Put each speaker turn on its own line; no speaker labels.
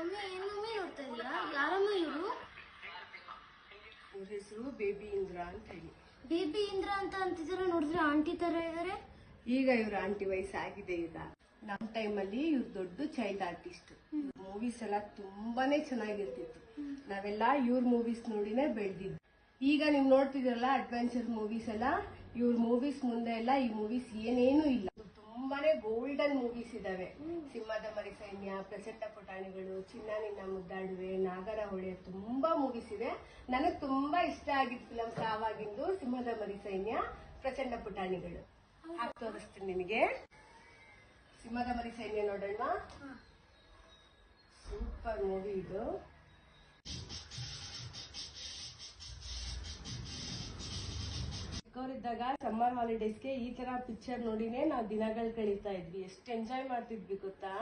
Mummy ಏನ್ mummy ನೋಡ್ತಾ ಇದೀಯಾ ಯಾರಮ್ಮ ಇವರು?
ಇವ್ರ ಹೆಸರು ಬೇಬಿ ಇಂದ್ರ ಅಂತ ಹೇಳಿ.
ಬೇಬಿ ಇಂದ್ರ ಅಂತ ಅಂತಿದಾರೆ ನೋಡಿದ್ರೆ ಆಂಟಿ ತರ ಇದಾರೆ.
ಈಗ ಇವ್ರ ಆಂಟಿ ವಯಸ್ಸಾಗಿದೆ ಈಗ. ನಮ್ ಟೈಮಲ್ಲಿ ಇವ್ರು ದೊಡ್ಡ ಚೈಲ್ಡ್ ಆರ್ಟಿಸ್ಟ್ ಮೂವೀಸ್ ಎಲ್ಲ ತುಂಬಾನೇ ಚೆನ್ನಾಗಿರ್ತಿತ್ತು. ನಾವೆಲ್ಲ ಇವ್ರ ಮೂವೀಸ್ ನೋಡಿನೇ ಬೆಳೆದಿದ್ದು. ಈಗ ನೀವು ನೋಡ್ತಿದ್ರಲ್ಲ ಅಡ್ವೆಂಚರ್ ಮೂವೀಸ್ ಎಲ್ಲ ಇವ್ರ ಮೂವೀಸ್ ಮುಂದೆ ಎಲ್ಲ ಈ ಮೂವೀಸ್ ಏನೇನು ಇಲ್ಲ. ಗೋಲ್ಡನ್ ಮೂವೀಸ್ ಇದಾವೆ. ಸಿಂಹದ ಮರಿ ಸೈನ್ಯ ಪ್ರಚಂಡ ಪುಟಾಣಿಗಳು ಚಿನ್ನ ನಿನ್ನ ಮುದ್ದಾಡುವೆ ನಾಗರ ಹೊಳೆ ತುಂಬಾ ಮೂವೀಸ್ ಇದೆ. ನನಗ್ ತುಂಬಾ ಇಷ್ಟ ಆಗಿದ್ ಫಿಲಮ್ಸ್ ಆವಾಗಿಂದು ಸಿಂಹದ ಮರಿ ಸೈನ್ಯ ಪ್ರಚಂಡ ಪುಟಾಣಿಗಳು. ತೋರಿಸ್ತೀನಿ ನಿಮಗೆ. ಸಿಂಹದ ಮರಿ ಸೈನ್ಯ ನೋಡೋಣ. ಸೂಪರ್ ಮೂವಿ ಇದು. ಚಿಕ್ಕವರಿದ್ದಾಗ ಸಮ್ಮರ್ ಹಾಲಿಡೇಸ್ಗೆ ಈ ತರ ಪಿಕ್ಚರ್ ನೋಡಿನೇ ನಾವು ದಿನಗಳು ಕಳೀತಾ ಇದ್ವಿ. ಎಷ್ಟು ಎಂಜಾಯ್ ಮಾಡ್ತಿದ್ವಿ ಗೊತ್ತಾ?